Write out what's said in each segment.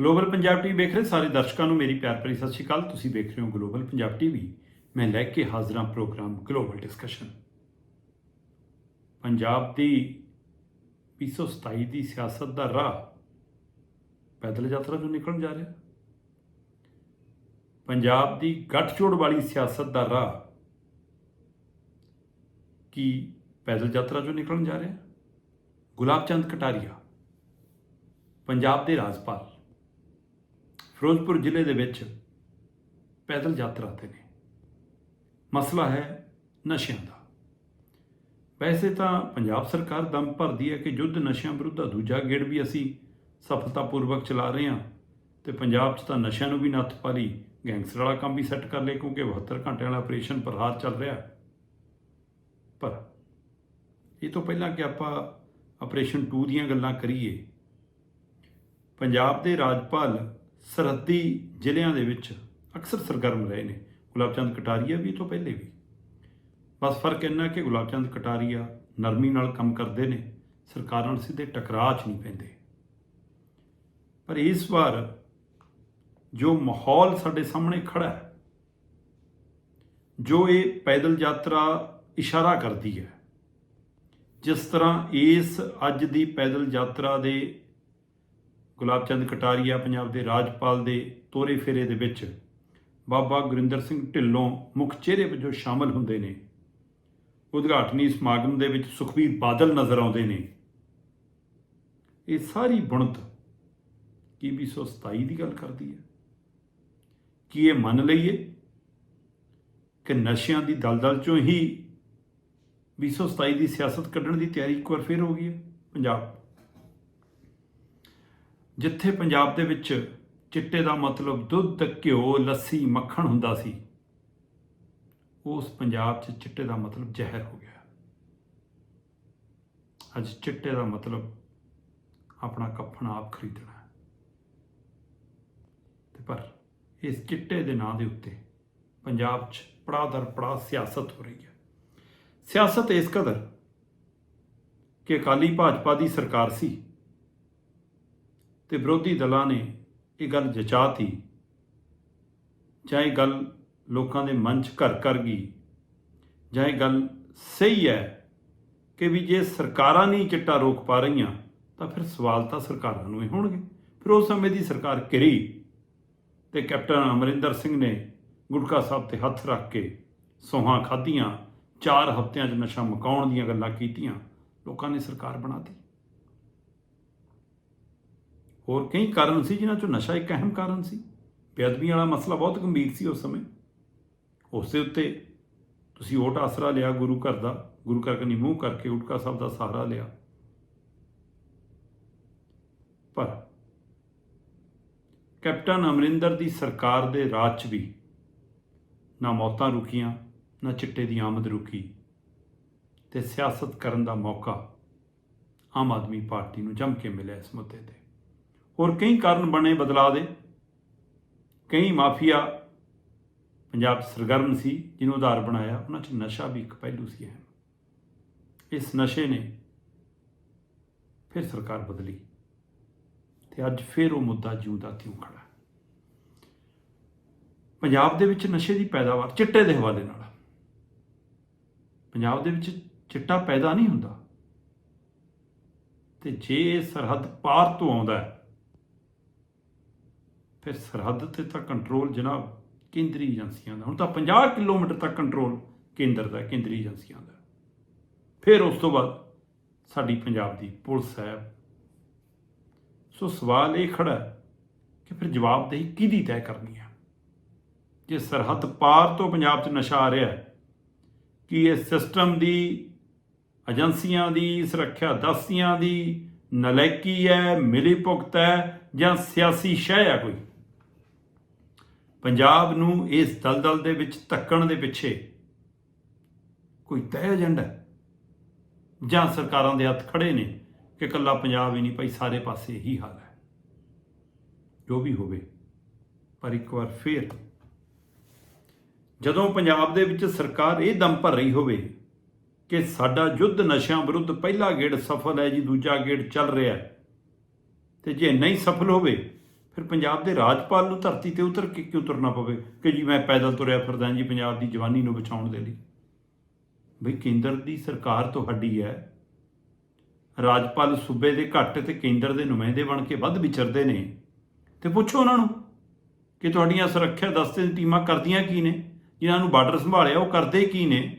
Global Punjab TV ਵੇਖ ਰਹੇ ਸਾਰੇ ਦਰਸ਼ਕਾਂ ਨੂੰ ਮੇਰੀ ਪਿਆਰ ਭਰੀ ਸਤਿ ਸ਼੍ਰੀ ਅਕਾਲ। ਤੁਸੀਂ ਵੇਖ ਰਹੇ ਹੋ ਗਲੋਬਲ ਪੰਜਾਬ ਟੀਵੀ। ਮੈਂ ਲੈ ਕੇ ਹਾਜ਼ਰ ਹਾਂ ਪ੍ਰੋਗਰਾਮ ਗਲੋਬਲ ਡਿਸਕਸ਼ਨ ਪੰਜਾਬ ਦੀ 227 ਦੀ ਸਿਆਸਤ ਦਾ ਰਾਹ ਪੈਦਲ ਯਾਤਰਾ ਤੋਂ ਨਿਕਲਣ ਜਾ ਰਿਹਾ। ਪੰਜਾਬ ਦੀ ਗੱਠਜੋੜ ਵਾਲੀ ਸਿਆਸਤ ਦਾ ਰਾਹ ਕੀ ਪੈਦਲ ਯਾਤਰਾ 'ਚੋਂ ਨਿਕਲਣ ਜਾ ਰਿਹਾ। ਗੁਲਾਬ ਚੰਦ ਕਟਾਰੀਆ, ਪੰਜਾਬ ਦੇ ਰਾਜਪਾਲ। ਫਿਰੋਜ਼ਪੁਰ ਜ਼ਿਲ੍ਹੇ ਦੇ ਵਿੱਚ ਪੈਦਲ ਯਾਤਰਾ ਤੇ ਨੇ। ਮਸਲਾ ਹੈ ਨਸ਼ਿਆਂ ਦਾ। ਵੈਸੇ ਤਾਂ ਪੰਜਾਬ ਸਰਕਾਰ ਦਮ ਭਰਦੀ ਹੈ ਕਿ ਯੁੱਧ ਨਸ਼ਿਆਂ ਵਿਰੁੱਧ ਦੂਜਾ ਗੇੜ ਵੀ ਅਸੀਂ ਸਫਲਤਾਪੂਰਵਕ ਚਲਾ ਰਹੇ ਹਾਂ ਤੇ ਪੰਜਾਬ 'ਚ ਤਾਂ ਨਸ਼ਿਆਂ ਨੂੰ ਵੀ ਨੱਥ ਪਾ ਲਈ ਗੈਂਗਸਟਰ ਵਾਲਾ ਕੰਮ ਵੀ ਸੈੱਟ ਕਰ ਲਏ ਕਿਉਂਕਿ 72 ਘੰਟਿਆਂ ਵਾਲਾ ਆਪਰੇਸ਼ਨ ਪ੍ਰਹਾਰ ਚੱਲ ਰਿਹਾ। ਪਰ ਇਹ ਤੋਂ ਪਹਿਲਾਂ ਕਿ ਆਪਾਂ ਆਪਰੇਸ਼ਨ 2 ਦੀਆਂ ਗੱਲਾਂ ਕਰੀਏ, ਪੰਜਾਬ ਦੇ ਰਾਜਪਾਲ ਸਰਹੱਦੀ ਜ਼ਿਲ੍ਹਿਆਂ ਦੇ ਵਿੱਚ ਅਕਸਰ ਸਰਗਰਮ ਰਹੇ ਨੇ। ਗੁਲਾਬ ਚੰਦ ਕਟਾਰੀਆ ਵੀ ਇਹ ਤੋਂ ਪਹਿਲੇ ਵੀ। ਬਸ ਫ਼ਰਕ ਇੰਨਾ ਕਿ ਗੁਲਾਬ ਚੰਦ ਕਟਾਰੀਆ ਨਰਮੀ ਨਾਲ ਕੰਮ ਕਰਦੇ ਨੇ, ਸਰਕਾਰਾਂ ਨਾਲ ਸਿੱਧੇ ਟਕਰਾਅ 'ਚ ਨਹੀਂ ਪੈਂਦੇ। ਪਰ ਇਸ ਵਾਰ ਜੋ ਮਾਹੌਲ ਸਾਡੇ ਸਾਹਮਣੇ ਖੜਾ ਹੈ, ਜੋ ਇਹ ਪੈਦਲ ਯਾਤਰਾ ਇਸ਼ਾਰਾ ਕਰਦੀ ਹੈ, ਜਿਸ ਤਰ੍ਹਾਂ ਇਸ ਅੱਜ ਦੀ ਪੈਦਲ ਯਾਤਰਾ ਦੇ ਗੁਲਾਬ ਚੰਦ ਕਟਾਰੀਆ ਪੰਜਾਬ ਦੇ ਰਾਜਪਾਲ ਦੇ ਤੋਰੇ ਫੇਰੇ ਦੇ ਵਿੱਚ ਬਾਬਾ ਗੁਰਿੰਦਰ ਸਿੰਘ ਢਿੱਲੋਂ ਮੁੱਖ ਚਿਹਰੇ ਵਜੋਂ ਸ਼ਾਮਲ ਹੁੰਦੇ ਨੇ। ਉਦਘਾਟਨੀ ਸਮਾਗਮ ਦੇ ਵਿੱਚ ਸੁਖਬੀਰ ਬਾਦਲ ਨਜ਼ਰ ਆਉਂਦੇ ਨੇ। ਇਹ ਸਾਰੀ ਬੁਣਤ ਕੀ 227 ਦੀ ਗੱਲ ਕਰਦੀ ਹੈ? ਕੀ ਇਹ ਮੰਨ ਲਈਏ ਕਿ ਨਸ਼ਿਆਂ ਦੀ ਦਲਦਲ ਚੋਂ ਹੀ 227 ਦੀ ਸਿਆਸਤ ਕੱਢਣ ਦੀ ਤਿਆਰੀ ਇੱਕ ਵਾਰ ਫੇਰ ਹੋ ਗਈ ਹੈ ਪੰਜਾਬ? ਜਿੱਥੇ ਪੰਜਾਬ ਦੇ ਵਿੱਚ ਚਿੱਟੇ ਦਾ ਮਤਲਬ ਦੁੱਧ, ਘਿਓ, ਲੱਸੀ, ਮੱਖਣ ਹੁੰਦਾ ਸੀ, ਉਸ ਪੰਜਾਬ 'ਚ ਚਿੱਟੇ ਦਾ ਮਤਲਬ ਜ਼ਹਿਰ ਹੋ ਗਿਆ। ਅੱਜ ਚਿੱਟੇ ਦਾ ਮਤਲਬ ਆਪਣਾ ਕਫਨ ਆਪ ਖਰੀਦਣਾ ਹੈ। ਤੇ ਪਰ ਇਸ ਚਿੱਟੇ ਦੇ ਨਾਂ ਦੇ ਉੱਤੇ ਪੰਜਾਬ 'ਚ ਪੜਾਅ ਦਰ ਪੜਾਅ ਸਿਆਸਤ ਹੋ ਰਹੀ ਹੈ। ਸਿਆਸਤ ਇਸ ਕਦਰ ਕਿ ਅਕਾਲੀ ਭਾਜਪਾ ਦੀ ਸਰਕਾਰ ਸੀ ਤੇ ਵਿਰੋਧੀ ਦਲਾਂ ਨੇ ਇਹ ਗੱਲ ਜਚਾਤੀ, ਜਾਂ ਇਹ ਗੱਲ ਲੋਕਾਂ ਦੇ ਮਨ 'ਚ ਘਰ ਕਰ ਗਈ, ਜਾਂ ਇਹ ਗੱਲ ਸਹੀ ਹੈ ਕਿ ਵੀ ਜੇ ਸਰਕਾਰਾਂ ਨਹੀਂ ਚਿੱਟਾ ਰੋਕ ਪਾ ਰਹੀਆਂ, ਤਾਂ ਫਿਰ ਸਵਾਲ ਤਾਂ ਸਰਕਾਰਾਂ ਨੂੰ ਹੀ ਹੋਣਗੇ। ਫਿਰ ਉਸ ਸਮੇਂ ਦੀ ਸਰਕਾਰ ਕਿਰੀ ਤੇ ਕੈਪਟਨ ਅਮਰਿੰਦਰ ਸਿੰਘ ਨੇ ਗੁਟਕਾ ਸਾਹਿਬ ਤੇ ਹੱਥ ਰੱਖ ਕੇ ਸੋਹਾਂ ਖਾਧੀਆਂ, ਚਾਰ ਹਫ਼ਤਿਆਂ 'ਚ ਨਸ਼ਾ ਮੁਕਾਉਣ ਦੀਆਂ ਗੱਲਾਂ ਕੀਤੀਆਂ, ਲੋਕਾਂ ਨੇ ਸਰਕਾਰ ਬਣਾਤੀ ਹੋਰ ਕਈ ਕਾਰਨ ਸੀ ਜਿਨ੍ਹਾਂ ਚੋਂ ਨਸ਼ਾ ਇੱਕ ਅਹਿਮ ਕਾਰਨ ਸੀ। ਬੇਅਦਬੀ ਵਾਲਾ ਮਸਲਾ ਬਹੁਤ ਗੰਭੀਰ ਸੀ ਉਸ ਸਮੇਂ। ਉਸ ਦੇ ਉੱਤੇ ਤੁਸੀਂ ਓਟ ਆਸਰਾ ਲਿਆ, ਗੁਰੂ ਘਰ ਦਾ, ਗੁਰੂ ਘਰ ਕਨੀ ਮੂੰਹ ਕਰਕੇ ਉਟਕਾ ਸਾਹਿਬ ਦਾ ਸਹਾਰਾ ਲਿਆ। ਪਰ ਕੈਪਟਨ ਅਮਰਿੰਦਰ ਦੀ ਸਰਕਾਰ ਦੇ ਰਾਜ 'ਚ ਵੀ ਨਾ ਮੌਤਾਂ ਰੁਕੀਆਂ, ਨਾ ਚਿੱਟੇ ਦੀ ਆਮਦ ਰੁਕੀ ਤੇ ਸਿਆਸਤ ਕਰਨ ਦਾ ਮੌਕਾ ਆਮ ਆਦਮੀ ਪਾਰਟੀ ਨੂੰ ਜੰਮ ਕੇ ਮਿਲਿਆ ਇਸ ਮੁੱਦੇ ਤੇ। ਹੋਰ ਕਈ ਕਾਰਨ ਬਣੇ ਬਦਲਾਅ ਦੇ। ਕਈ ਮਾਫੀਆ ਪੰਜਾਬ ਸਰਗਰਮ ਸੀ, ਜਿਹਨੂੰ ਆਧਾਰ ਬਣਾਇਆ, ਉਹਨਾਂ 'ਚ ਨਸ਼ਾ ਵੀ ਇੱਕ ਪਹਿਲੂ ਸੀ ਅਹਿਮ। ਇਸ ਨਸ਼ੇ ਨੇ ਫਿਰ ਸਰਕਾਰ ਬਦਲੀ ਤੇ ਅੱਜ ਫਿਰ ਉਹ ਮੁੱਦਾ ਜਿਉਂਦਾ ਤਿਉਂ ਖੜਾ? ਹੈ। ਪੰਜਾਬ ਦੇ ਵਿੱਚ ਨਸ਼ੇ ਦੀ ਪੈਦਾਵਾਰ ਚਿੱਟੇ ਦੇ ਹਵਾਲੇ ਨਾਲ ਪੰਜਾਬ ਦੇ ਵਿੱਚ ਚਿੱਟਾ ਪੈਦਾ ਨਹੀਂ ਹੁੰਦਾ। ਤੇ ਜੇ ਇਹ ਸਰਹੱਦ ਪਾਰ ਤੋਂ ਆਉਂਦਾ ਹੈ ਫਿਰ ਸਰਹੱਦ ਤੇ ਤਾਂ ਕੰਟਰੋਲ ਜਨਾਬ ਕੇਂਦਰੀ ਏਜੰਸੀਆਂ ਦਾ। ਹੁਣ ਤਾਂ 50 ਕਿਲੋਮੀਟਰ ਤੱਕ ਕੰਟਰੋਲ ਕੇਂਦਰ ਦਾ, ਕੇਂਦਰੀ ਏਜੰਸੀਆਂ ਦਾ। ਫਿਰ ਉਸ ਤੋਂ ਬਾਅਦ ਸਾਡੀ ਪੰਜਾਬ ਦੀ ਪੁਲਿਸ ਹੈ। ਸੋ ਸਵਾਲ ਇਹ ਖੜਾ ਕਿ ਫਿਰ ਜਵਾਬਦੇਹੀ ਕਿਹਦੀ ਤੈਅ ਕਰਨੀ ਹੈ? ਜੇ ਸਰਹੱਦ ਪਾਰ ਤੋਂ ਪੰਜਾਬ 'ਚ ਨਸ਼ਾ ਆ ਰਿਹਾ ਹੈ, ਕਿ ਇਹ ਸਿਸਟਮ ਦੀ, ਏਜੰਸੀਆਂ ਦੀ, ਸੁਰੱਖਿਆ ਦਸਤੀਆਂ ਦੀ, ਨਲੈਕੀ ਹੈ ਮਿਲੀ ਭੁਗਤ ਹੈ ਜਾਂ ਸਿਆਸੀ ਸ਼ਹਿ ਹੈ ਕੋਈ? ਪੰਜਾਬ ਨੂੰ ਇਸ ਦਲਦਲ ਦੇ ਵਿੱਚ ਧੱਕਣ ਦੇ ਪਿੱਛੇ ਕੋਈ ਤੈਅ ਏਜੰਡਾ ਜਾਂ ਸਰਕਾਰਾਂ ਦੇ ਹੱਥ ਖੜੇ ਨੇ ਕਿ ਕੱਲਾ ਪੰਜਾਬ ਹੀ ਨਹੀਂ, ਭਾਈ ਸਾਰੇ ਪਾਸੇ ਇਹੀ ਹਾਲ ਹੈ। ਜੋ ਵੀ ਹੋਵੇ, ਪਰ ਇੱਕ ਵਾਰ ਫੇਰ ਜਦੋਂ ਪੰਜਾਬ ਦੇ ਵਿੱਚ ਸਰਕਾਰ ਇਹ ਦਮ ਭਰ ਰਹੀ ਹੋਵੇ ਕਿ ਸਾਡਾ ਯੁੱਧ ਨਸ਼ਿਆਂ ਵਿਰੁੱਧ ਪਹਿਲਾ ਗੇੜ ਸਫਲ ਹੈ ਜੀ, ਦੂਜਾ ਗੇੜ ਚੱਲ ਰਿਹਾ ਹੈ, ਤੇ ਜੇ ਨਹੀਂ ਸਫਲ ਹੋਵੇ ਫਿਰ ਪੰਜਾਬ ਦੇ ਰਾਜਪਾਲ ਨੂੰ ਧਰਤੀ ਤੇ ਉਤਰ ਕੇ ਕਿਉਂ ਤੁਰਨਾ ਪਵੇ? ਕਿ ਜੀ ਮੈਂ ਪੈਦਲ ਤੁਰਿਆ ਫਿਰਦਾ ਜੀ ਪੰਜਾਬ ਦੀ ਜਵਾਨੀ ਨੂੰ ਬਚਾਉਣ ਦੇ ਲਈ। ਬਈ ਕੇਂਦਰ ਦੀ ਸਰਕਾਰ ਤੁਹਾਡੀ ਹੈ। ਰਾਜਪਾਲ ਸੂਬੇ ਦੇ ਘੱਟ ਤੇ ਕੇਂਦਰ ਦੇ ਨੁਮਾਇੰਦੇ ਬਣ ਕੇ ਵੱਧ ਵਿਚਰਦੇ ਨੇ। ਤੇ ਪੁੱਛੋ ਉਹਨਾਂ ਨੂੰ ਕਿ ਤੁਹਾਡੀਆਂ ਸੁਰੱਖਿਆ ਦਸਤੇ ਦੀ ਟੀਮਾਂ ਕਰਦੀਆਂ ਕੀ ਨੇ? ਜਿਨ੍ਹਾਂ ਨੂੰ ਬਾਰਡਰ ਸੰਭਾਲਿਆ, ਉਹ ਕਰਦੇ ਕੀ ਨੇ?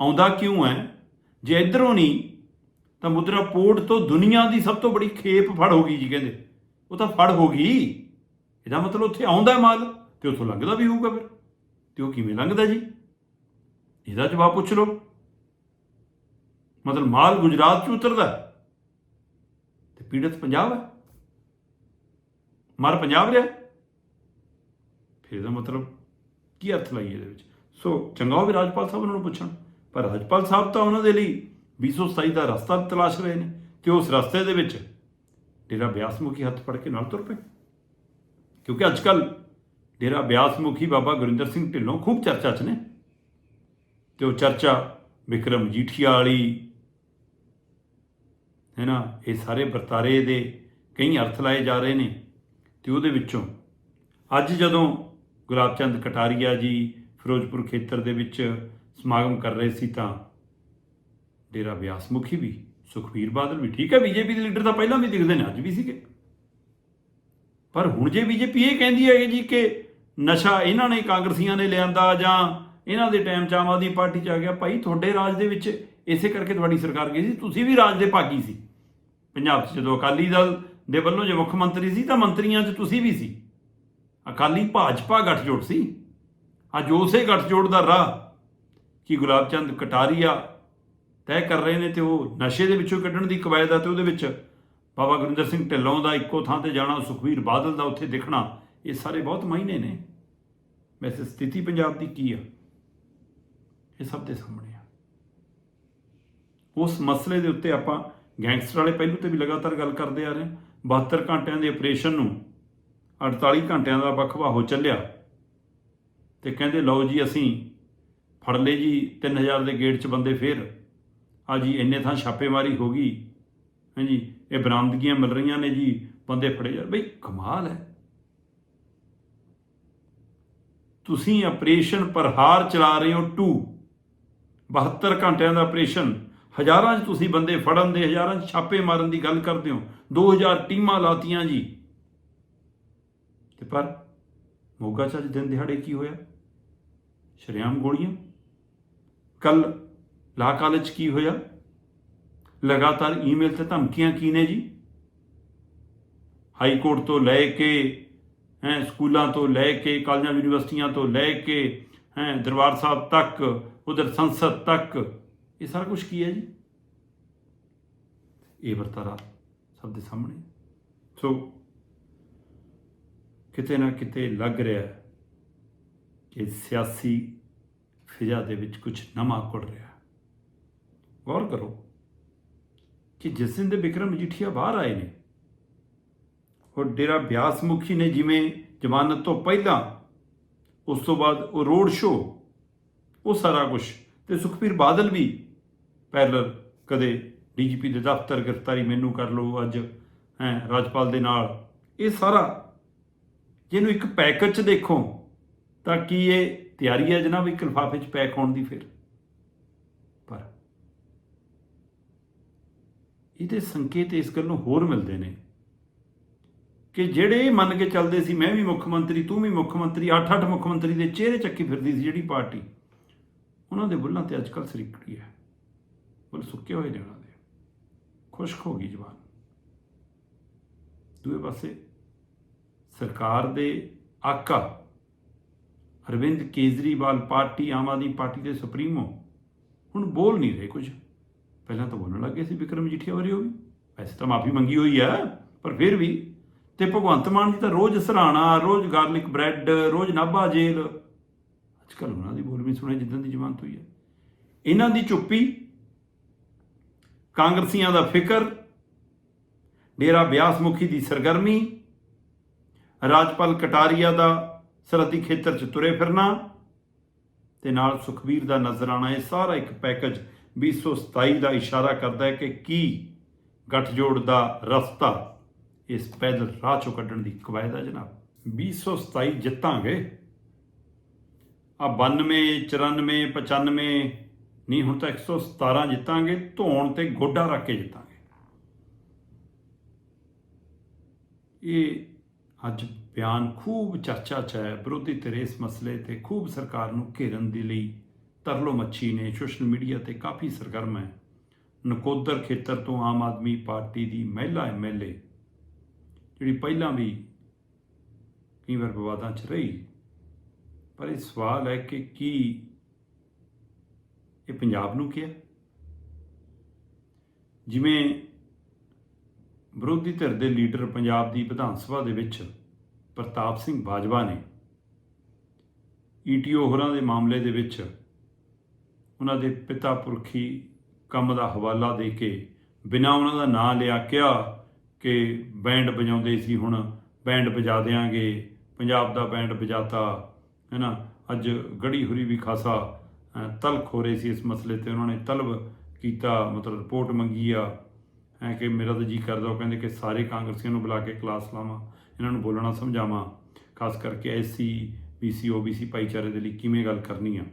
ਆਉਂਦਾ ਕਿਉਂ ਹੈ? ਜੇ ਇਧਰੋਂ ਨਹੀਂ, ਤਾਂ ਮੁਦਰਾ ਪੋਰਟ ਤੋਂ ਦੁਨੀਆ ਦੀ ਸਭ ਤੋਂ ਬੜੀ ਖੇਪ ਫੜ ਹੋ ਗਈ ਜੀ ਕਹਿੰਦੇ। ਉਹ ਤਾਂ ਫੜ ਹੋ ਗਈ। ਇਹਦਾ ਮਤਲਬ ਉੱਥੇ ਆਉਂਦਾ ਮਾਲ, ਤੇ ਉੱਥੋਂ ਲੰਘਦਾ ਵੀ ਹੋਊਗਾ ਫਿਰ। ਤੇ ਉਹ ਕਿਵੇਂ ਲੰਘਦਾ ਜੀ? ਇਹਦਾ ਜਵਾਬ ਪੁੱਛ ਲਓ। ਮਤਲਬ ਮਾਲ ਗੁਜਰਾਤ ਚ ਉਤਰਦਾ ਹੈ। ਤੇ ਪੀੜਤ ਪੰਜਾਬ ਹੈ। ਮਰ ਪੰਜਾਬ ਰਿਹਾ ਫਿਰ ਇਹਦਾ ਮਤਲਬ ਕੀ ਅਰਥ ਲਾਈ ਇਹਦੇ ਵਿੱਚ? ਸੋ ਚੰਗਾ ਹੋਵੇ ਰਾਜਪਾਲ ਸਾਹਿਬ ਉਹਨਾਂ ਨੂੰ ਪੁੱਛਣ। ਪਰ ਰਾਜਪਾਲ ਸਾਹਿਬ ਤਾਂ ਉਹਨਾਂ ਦੇ ਲਈ 227 ਦਾ ਰਸਤਾ ਤਲਾਸ਼ ਰਹੇ ਨੇ। ਤੇ ਉਸ ਰਸਤੇ ਦੇ ਵਿੱਚ ਡੇਰਾ ਬਿਆਸਮੁਖੀ ਹੱਥ ਫੜ ਕੇ ਨਾਲ ਤੁਰ ਪਏ। ਕਿਉਂਕਿ ਅੱਜ ਕੱਲ ਡੇਰਾ ਬਿਆਸਮੁਖੀ ਬਾਬਾ ਗੁਰਿੰਦਰ ਸਿੰਘ ਢਿੱਲੋਂ ਖੂਬ ਚਰਚਾ 'ਚ ਨੇ। ਤੇ ਉਹ ਚਰਚਾ ਵਿਕਰਮ ਜੀਠੀਆ ਵਾਲੀ, ਹੈ ਨਾ, ਇਹ ਸਾਰੇ ਵਰਤਾਰੇ ਦੇ ਕਈ ਅਰਥ ਲਾਏ ਜਾ ਰਹੇ ਨੇ। ਤੇ ਉਹਦੇ ਵਿੱਚੋਂ ਅੱਜ ਜਦੋਂ ਗੁਲਾਬ ਚੰਦ ਕਟਾਰੀਆ ਜੀ ਫਿਰੋਜ਼ਪੁਰ ਖੇਤਰ ਦੇ ਵਿੱਚ ਸਮਾਗਮ ਕਰ ਰਹੇ ਸੀ ਤਾਂ ਡੇਰਾ ਬਿਆਸ ਮੁਖੀ ਵੀ ਸੁਖਬੀਰ ਬਾਦਲ ਵੀ ਠੀਕ ਹੈ, ਬੀਜੇਪੀ ਦੇ ਲੀਡਰ ਤਾਂ ਪਹਿਲਾਂ ਵੀ ਦਿਖਦੇ ਨੇ, ਅੱਜ ਵੀ ਸੀਗੇ। ਪਰ ਹੁਣ ਜੇ ਬੀਜੇਪੀ ਇਹ ਕਹਿੰਦੀ ਹੈ ਜੀ ਕਿ ਨਸ਼ਾ ਇਹਨਾਂ ਨੇ ਕਾਂਗਰਸੀਆਂ ਨੇ ਲਿਆਂਦਾ ਜਾਂ ਇਹਨਾਂ ਦੇ ਟਾਈਮ 'ਚ ਆਮ ਆਦਮੀ ਪਾਰਟੀ 'ਚ ਆ ਗਿਆ, ਭਾਈ ਤੁਹਾਡੇ ਰਾਜ ਦੇ ਵਿੱਚ ਇਸੇ ਕਰਕੇ ਤੁਹਾਡੀ ਸਰਕਾਰ ਗਈ ਸੀ, ਤੁਸੀਂ ਵੀ ਰਾਜ ਦੇ ਭਾਗੀ ਸੀ। ਪੰਜਾਬ 'ਚ ਜਦੋਂ ਅਕਾਲੀ ਦਲ ਦੇ ਵੱਲੋਂ ਜੇ ਮੁੱਖ ਮੰਤਰੀ ਸੀ ਤਾਂ ਮੰਤਰੀਆਂ 'ਚ ਤੁਸੀਂ ਵੀ ਸੀ। ਅਕਾਲੀ ਭਾਜਪਾ ਗੱਠਜੋੜ ਸੀ। ਅੱਜ ਉਸੇ ਗੱਠਜੋੜ ਦਾ ਰਾਹ, ਕਿ ਗੁਲਾਬ ਚੰਦ ਕਟਾਰੀਆ ਤੈਅ ਕਰ ਰਹੇ ਨੇ ਤੇ ਉਹ ਨਸ਼ੇ ਦੇ ਵਿੱਚੋਂ ਕੱਢਣ ਦੀ ਕਵਾਇਦ ਆ ਤੇ ਉਹਦੇ ਵਿੱਚ ਬਾਬਾ ਗੁਰਿੰਦਰ ਸਿੰਘ ਢਿੱਲੋਂ ਦਾ ਇੱਕੋ ਥਾਂ ਤੇ ਜਾਣਾ ਸੁਖਵੀਰ ਬਾਦਲ ਦਾ ਉੱਥੇ ਦਿਖਣਾ, ਇਹ ਸਾਰੇ ਬਹੁਤ ਮਾਇਨੇ ਨੇ। ਵੈਸੇ ਸਥਿਤੀ ਪੰਜਾਬ ਦੀ ਕੀ ਆ? ਇਹ ਸਭ ਦੇ ਸਾਹਮਣੇ ਆ। ਉਸ ਮਸਲੇ ਦੇ ਉੱਤੇ ਆਪਾਂ ਗੈਂਗਸਟਰ ਵਾਲੇ ਪਹਿਲੂ ਤੇ ਵੀ ਲਗਾਤਾਰ ਗੱਲ ਕਰਦੇ ਆ ਰਹੇ ਹਾਂ। 72 ਘੰਟਿਆਂ ਦੇ ਆਪਰੇਸ਼ਨ ਨੂੰ 48 ਘੰਟਿਆਂ ਦਾ ਵਕਫਾ ਹੋ ਚੱਲਿਆ। ਤੇ ਕਹਿੰਦੇ, ਲਓ ਜੀ, ਅਸੀਂ ਫੜ ਲਏ ਜੀ 3000 ਦੇ ਗੇਟ 'ਚ ਬੰਦੇ ਫੇਰ। ਆ ਜੀ ਇੰਨੇ ਥਾਂ ਛਾਪੇਮਾਰੀ ਹੋ ਗਈ। ਹਾਂਜੀ, ਇਹ ਬਰਾਮਦਗੀਆਂ ਮਿਲ ਰਹੀਆਂ ਨੇ ਜੀ, ਬੰਦੇ ਫੜੇ ਜਾ ਬਈ, ਕਮਾਲ ਹੈ। ਤੁਸੀਂ ਆਪਰੇਸ਼ਨ ਪ੍ਰਹਾਰ ਚਲਾ ਰਹੇ ਹੋ 2 72 ਘੰਟਿਆਂ ਦਾ ਆਪਰੇਸ਼ਨ। ਹਜ਼ਾਰਾਂ 'ਚ ਤੁਸੀਂ ਬੰਦੇ ਫੜਨ ਦੇ, ਹਜ਼ਾਰਾਂ 'ਚ ਛਾਪੇ ਮਾਰਨ ਦੀ ਗੱਲ ਕਰਦੇ ਹੋ। 2000 ਟੀਮਾਂ ਲਾਤੀਆਂ ਜੀ। ਤੇ ਪਰ ਮੋਗਾ 'ਚ ਦਿਨ ਦਿਹਾੜੇ ਕੀ ਹੋਇਆ? ਸ਼ਰੇਆਮ ਗੋਲੀਆਂ? ਕੱਲ ਲਾ ਕਾਲਜ ਕੀ ਹੋਇਆ? ਲਗਾਤਾਰ ਈਮੇਲ ਤੇ ਧਮਕੀਆਂ ਕੀ ਨੇ ਜੀ? ਹਾਈ ਕੋਰਟ ਤੋਂ ਲੈ ਕੇ, ਹੈ, ਸਕੂਲਾਂ ਤੋਂ ਲੈ ਕੇ, ਕਾਲਜਾਂ, ਯੂਨੀਵਰਸਿਟੀਆਂ ਤੋਂ ਲੈ ਕੇ, ਹੈ, ਦਰਬਾਰ ਸਾਹਿਬ ਤੱਕ, ਉਧਰ ਸੰਸਦ ਤੱਕ, ਇਹ ਸਾਰਾ ਕੁਝ ਕੀ ਹੈ ਜੀ? ਇਹ ਵਰਤਾਰਾ ਸਭ ਦੇ ਸਾਹਮਣੇ। ਸੋ, ਕਿਤੇ ਨਾ ਕਿਤੇ ਲੱਗ ਰਿਹਾ ਕਿ ਸਿਆਸੀ ਫਿਜ਼ਾ ਦੇ ਵਿੱਚ ਕੁਝ ਨਵਾਂ ਘੁਲ ਰਿਹਾ ਗੌਰ ਕਰੋ ਕਿ ਜਿਸ ਦਿਨ ਦੇ ਵਿਕਰਮ ਮਜੀਠੀਆ ਬਾਹਰ ਆਏ ਨੇ। ਉਹ ਡੇਰਾ ਬਿਆਸ ਮੁਖੀ ਨੇ ਜਿਵੇਂ ਜ਼ਮਾਨਤ ਤੋਂ ਪਹਿਲਾਂ ਉਸ ਤੋਂ ਬਾਅਦ ਉਹ ਰੋਡ ਸ਼ੋਅ, ਉਹ ਸਾਰਾ ਕੁਝ ਤੇ ਸੁਖਬੀਰ ਬਾਦਲ ਵੀ ਪੈਰਲਰ ਕਦੇ ਡੀਜੀਪੀ ਦੇ ਦਫ਼ਤਰ ਗ੍ਰਿਫਤਾਰੀ ਮੈਨੂੰ ਕਰ ਲਓ ਅੱਜ, ਹੈ, ਰਾਜਪਾਲ ਦੇ ਨਾਲ। ਇਹ ਸਾਰਾ ਜਿਹਨੂੰ ਇੱਕ ਪੈਕੇਜ ਚ ਦੇਖੋ ਤਾਂ ਕੀ ਇਹ ਤਿਆਰੀ ਹੈ ਜਨਾਬ, ਇੱਕ ਲਿਫਾਫੇ ਚ ਪੈਕ ਹੋਣ ਦੀ ਫਿਰ ਪਰ ਇਹਦੇ ਸੰਕੇਤ ਇਸ ਗੱਲ ਨੂੰ ਹੋਰ ਮਿਲਦੇ ਨੇ ਕਿ ਜਿਹੜੇ ਮੰਨ ਕੇ ਚੱਲਦੇ ਸੀ, ਮੈਂ ਵੀ ਮੁੱਖ ਮੰਤਰੀ, ਤੂੰ ਵੀ ਮੁੱਖ ਮੰਤਰੀ 8-8 ਮੁੱਖ ਮੰਤਰੀ ਦੇ ਚਿਹਰੇ ਚੱਕੀ ਫਿਰਦੀ ਸੀ ਜਿਹੜੀ ਪਾਰਟੀ, ਉਹਨਾਂ ਦੇ ਬੁੱਲਾਂ ਤੇ ਅੱਜਕੱਲ ਸਰੀਕੜੀ ਹੈ। ਬੁੱਲ ਸੁੱਕੇ ਹੋਏ ਨੇ ਉਹਨਾਂ ਦੇ। ਖੁਸ਼ਕ ਹੋ ਗਈ ਜਵਾਨ। ਦੂਏ ਪਾਸੇ ਸਰਕਾਰ ਦੇ ਆਕਾ, ਅਰਵਿੰਦ ਕੇਜਰੀਵਾਲ ਪਾਰਟੀ, ਆਮ ਆਦਮੀ ਪਾਰਟੀ ਦੇ ਸੁਪਰੀਮੋ, ਹੁਣ ਬੋਲ ਨਹੀਂ ਰਹੇ ਕੁਝ। ਪਹਿਲਾਂ ਤਾਂ ਬੋਲਣ ਲੱਗੇ ਸੀ ਵਿਕਰਮ ਜੀਠੀਆ ਵਾਰੀ ਉਹ ਵੀ। ਵੈਸੇ ਤਾਂ ਮਾਫੀ ਮੰਗੀ ਹੋਈ ਆ, ਪਰ ਫਿਰ ਵੀ। ਤੇ ਭਗਵੰਤ ਮਾਨ ਜੀ ਤਾਂ ਰੋਜ਼ ਸਰਾਣਾ, ਰੋਜ਼ ਗਾਰਲਿਕ ਬ੍ਰੈਡ ਰੋਜ਼ ਨਾਭਾ ਜੇਲ। ਅੱਜ ਕੱਲ ਉਹਨਾਂ ਦੀ ਬੋਲ ਵੀ ਸੁਣੇ ਜਿੱਦਾਂ ਦੀ ਜ਼ਮਾਨਤ ਹੋਈ ਹੈ ਇਹਨਾਂ ਦੀ ਚੁੱਪੀ, ਕਾਂਗਰਸੀਆਂ ਦਾ ਫਿਕਰ, ਡੇਰਾ ਬਿਆਸ ਮੁਖੀ ਦੀ ਸਰਗਰਮੀ, ਰਾਜਪਾਲ ਕਟਾਰੀਆ ਦਾ ਸਰਹੱਦੀ ਖੇਤਰ 'ਚ ਤੁਰੇ ਫਿਰਨਾ, ਤੇ ਨਾਲ ਸੁਖਬੀਰ ਦਾ ਨਜ਼ਰ ਆਣਾ ਇਹ ਸਾਰਾ ਇੱਕ ਪੈਕੇਜ 227 ਦਾ ਇਸ਼ਾਰਾ ਕਰਦਾ ਹੈ ਕਿ ਕੀ ਗੱਠਜੋੜ ਦਾ ਰਸਤਾ ਇਸ ਪੈਦਲ ਰਾਹ ਚੋਂ ਕੱਢਣ ਦੀ ਕਵਾਇਦ ਹੈ ਜਨਾਬ। 227 ਜਿੱਤਾਂਗੇ ਆ 92 94 95 ਨਹੀਂ ਹੁਣ ਤਾਂ 117 ਜਿੱਤਾਂਗੇ, ਧੌਣ ਤੇ ਗੋਡਾ ਰੱਖ ਕੇ ਜਿੱਤਾਂਗੇ। ਇਹ ਅੱਜ ਬਿਆਨ ਖੂਬ ਚਰਚਾ 'ਚ ਹੈ, ਵਿਰੋਧੀ ਧਿਰ ਇਸ ਮਸਲੇ ਤੇ ਖੂਬ ਸਰਕਾਰ ਨੂੰ ਘੇਰਨ ਦੇ ਲਈ ਤਰਲੋ ਮੱਛੀ ਨੇ ਸੋਸ਼ਲ ਮੀਡੀਆ ਤੇ ਕਾਫੀ ਸਰਗਰਮ ਹੈ। ਨਕੋਦਰ ਖੇਤਰ ਤੋਂ ਆਮ ਆਦਮੀ ਪਾਰਟੀ ਦੀ ਮਹਿਲਾ ਐਮਐਲਏ ਜਿਹੜੀ ਪਹਿਲਾਂ ਵੀ ਕਈ ਵਾਰ ਵਿਵਾਦਾਂ 'ਚ ਰਹੀ। ਪਰ ਇਹ ਸਵਾਲ ਹੈ ਕਿ ਕੀ ਇਹ ਪੰਜਾਬ ਨੂੰ ਕਿਹਾ? ਜਿਵੇਂ ਵਿਰੋਧੀ ਧਿਰ ਦੇ ਲੀਡਰ ਪੰਜਾਬ ਦੀ ਵਿਧਾਨ ਸਭਾ ਦੇ ਵਿੱਚ ਪ੍ਰਤਾਪ ਸਿੰਘ ਬਾਜਵਾ ਨੇ ਈਟੀਓ ਹੋਰਾਂ ਦੇ ਮਾਮਲੇ ਦੇ ਵਿੱਚ ਉਹਨਾਂ ਦੇ ਪਿਤਾ ਪੁਰਖੀ ਕੰਮ ਦਾ ਹਵਾਲਾ ਦੇ ਕੇ ਬਿਨਾਂ ਉਹਨਾਂ ਦਾ ਨਾਂ ਲਿਆ ਕਿਹਾ ਕਿ ਬੈਂਡ ਵਜਾਉਂਦੇ ਸੀ ਹੁਣ, ਬੈਂਡ ਵਜਾ ਦੇਾਂਗੇ ਪੰਜਾਬ ਦਾ ਬੈਂਡ ਵਜਾਤਾ ਹੈ ਨਾ ਅੱਜ ਗੜੀ ਹੁਰੀ ਵੀ ਖਾਸਾ ਤਲਖ ਹੋ ਰਹੀ ਸੀ ਇਸ ਮਸਲੇ ਤੇ। ਉਹਨਾਂ ਨੇ ਤਲਬ ਕੀਤਾ, ਮਤਲਬ ਰਿਪੋਰਟ ਮੰਗੀ ਆ ਹੈ ਕਿ ਮੇਰਾ ਤਾਂ ਜੀ ਕਰਦਾ, ਉਹ ਕਹਿੰਦੇ ਕਿ ਸਾਰੇ ਕਾਂਗਰਸੀਆਂ ਨੂੰ ਬੁਲਾ ਕੇ ਕਲਾਸ ਲਾਵਾਂ, ਇਹਨਾਂ ਨੂੰ ਬੋਲਣਾ ਸਮਝਾਵਾਂ, ਖਾਸ ਕਰਕੇ ਐਸਸੀ, ਬੀਸੀ, ਓਬੀਸੀ ਭਾਈਚਾਰੇ ਦੇ ਲਈ ਕਿਵੇਂ ਗੱਲ ਕਰਨੀ ਆ।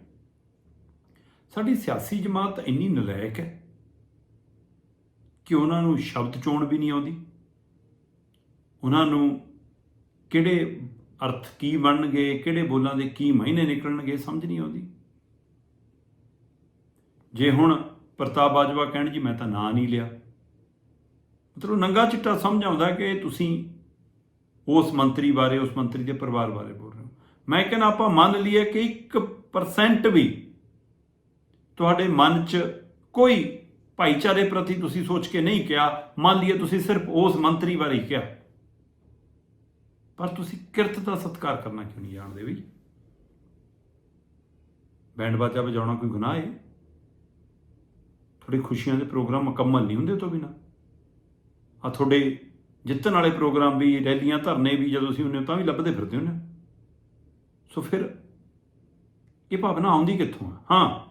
ਸਾਡੀ ਸਿਆਸੀ ਜਮਾਤ ਇੰਨੀ ਨਲਾਇਕ ਹੈ ਕਿ ਉਹਨਾਂ ਨੂੰ ਸ਼ਬਦ ਚੋਣ ਵੀ ਨਹੀਂ ਆਉਂਦੀ। ਉਹਨਾਂ ਨੂੰ ਕਿਹੜੇ ਅਰਥ ਕੀ ਬਣਨਗੇ, ਕਿਹੜੇ ਬੋਲਾਂ ਦੇ ਕੀ ਮਾਇਨੇ ਨਿਕਲਣਗੇ ਸਮਝ ਨਹੀਂ ਆਉਂਦੀ। ਜੇ ਹੁਣ ਪ੍ਰਤਾਪ ਬਾਜਵਾ ਕਹਿਣ, ਜੀ, ਮੈਂ ਤਾਂ ਨਾਂ ਨਹੀਂ ਲਿਆ। ਮਤਲਬ ਨੰਗਾ ਚਿੱਟਾ ਸਮਝ ਆਉਂਦਾ ਕਿ ਤੁਸੀਂ ਉਸ ਮੰਤਰੀ ਬਾਰੇ, ਉਸ ਮੰਤਰੀ ਦੇ ਪਰਿਵਾਰ ਬਾਰੇ ਬੋਲ ਰਹੇ ਹੋ। ਮੈਂ ਕਹਿੰਦਾ ਆਪਾਂ ਮੰਨ ਲਈਏ ਕਿ 1% ਵੀ ਤੁਹਾਡੇ ਮਨ 'ਚ ਕੋਈ ਭਾਈਚਾਰੇ ਪ੍ਰਤੀ ਤੁਸੀਂ ਸੋਚ ਕੇ ਨਹੀਂ ਕਿਹਾ। ਮੰਨ ਲਈਏ ਤੁਸੀਂ ਸਿਰਫ ਉਸ ਮੰਤਰੀ ਬਾਰੇ ਹੀ ਕਿਹਾ। ਪਰ ਤੁਸੀਂ ਕਿਰਤ ਦਾ ਸਤਿਕਾਰ ਕਰਨਾ ਕਿਉਂ ਨਹੀਂ ਜਾਣਦੇ ਵੀ? ਬੈਂਡ ਬਾਜਾ ਵਜਾਉਣਾ ਕੋਈ ਗੁਨਾਹ ਹੈ ਤੁਹਾਡੇ ਖੁਸ਼ੀਆਂ ਦੇ ਪ੍ਰੋਗਰਾਮ ਮੁਕੰਮਲ ਨਹੀਂ ਹੁੰਦੇ ਤੋਂ ਬਿਨਾ। ਆ ਤੁਹਾਡੇ ਜਿੱਤਣ ਵਾਲੇ ਪ੍ਰੋਗਰਾਮ ਵੀ, ਰੈਲੀਆਂ ਧਰਨੇ ਵੀ, ਜਦੋਂ ਅਸੀਂ ਹੁੰਨੇ ਤਾਂ ਵੀ ਲੱਭਦੇ ਫਿਰਦੇ ਹੁੰਨੇ ਸੋ ਫਿਰ ਇਹ ਭਾਵਨਾ ਆਉਂਦੀ ਕਿੱਥੋਂ ਆ? ਹਾਂ।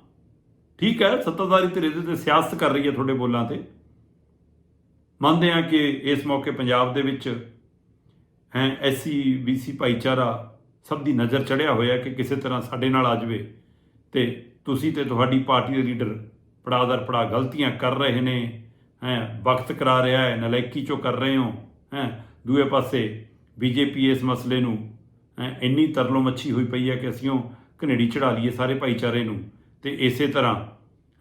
ਠੀਕ ਹੈ, ਸੱਤਾਧਾਰੀ ਧਿਰੇ ਤੇ ਸਿਆਸਤ ਕਰ ਰਹੀ ਹੈ ਤੁਹਾਡੇ ਬੋਲਾਂ ਤੇ। ਮੰਨਦੇ ਆ ਕਿ ਇਸ ਮੌਕੇ ਪੰਜਾਬ ਦੇ ਵਿੱਚ ਹੈ ਐਸਸੀ ਬੀਸੀ ਭਾਈਚਾਰਾ ਸਭ ਦੀ ਨਜ਼ਰ ਚੜਿਆ ਹੋਇਆ ਕਿ ਕਿਸੇ ਤਰ੍ਹਾਂ ਸਾਡੇ ਨਾਲ ਆ ਜਾਵੇ ਤੇ ਤੁਸੀਂ ਤੇ ਤੁਹਾਡੀ ਪਾਰਟੀ ਦੇ ਲੀਡਰ ਪੜਾਦਰ ਪੜਾ ਗਲਤੀਆਂ ਕਰ ਰਹੇ ਨੇ, ਹੈ, ਵਕਤ ਕਰਾ ਰਿਹਾ ਹੈ, ਨਲਾਇਕੀ ਚੋਂ ਕਰ ਰਹੇ ਹੋ, ਹੈ, ਦੂਏ ਪਾਸੇ ਬੀਜੇਪੀ ਇਸ ਮਸਲੇ ਨੂੰ, ਹੈਂ, ਇੰਨੀ ਤਰਲੋ ਮੱਛੀ ਹੋਈ ਪਈ ਹੈ ਕਿ ਅਸੀਂ ਉਹ ਘਨੇੜੀ ਚੜਾ ਲਈਏ ਸਾਰੇ ਭਾਈਚਾਰੇ ਨੂੰ। ਤੇ ਇਸੇ ਤਰ੍ਹਾਂ,